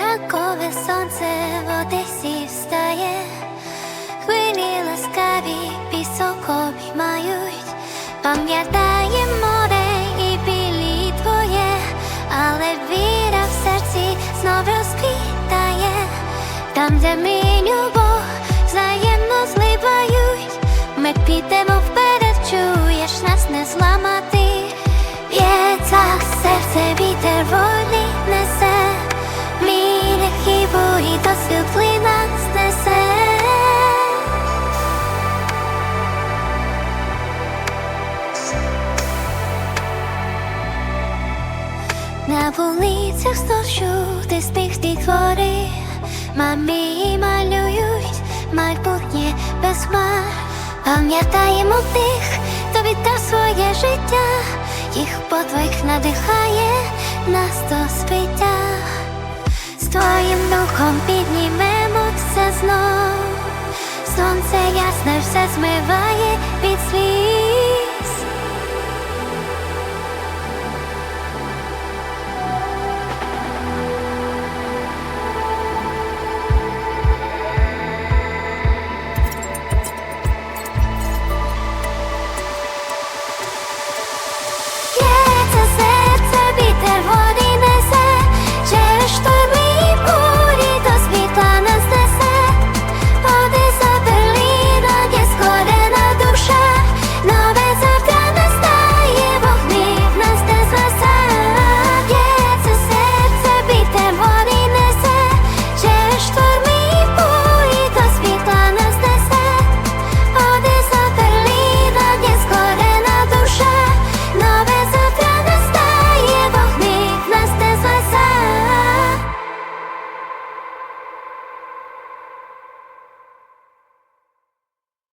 Ранкове сонце в Одесі встає, хвилі ласкаві пісок обіймають, пам'ятає море і білі твоє, але віра в серці знов розквітає, там, де ми любов взаємно зливають, ми підемо вперед, чуєш нас не зламати. Вітер несе, Мірях і бурі до світли нас. На вулицях знов чути сміх твори, мамі малюють майбутнє без. Пам'ятаємо тих, хто віддав своє життя, їх подвиг надихає нас до спиття, З твоїм духом все знов. Сонце ясне все змиває під світ.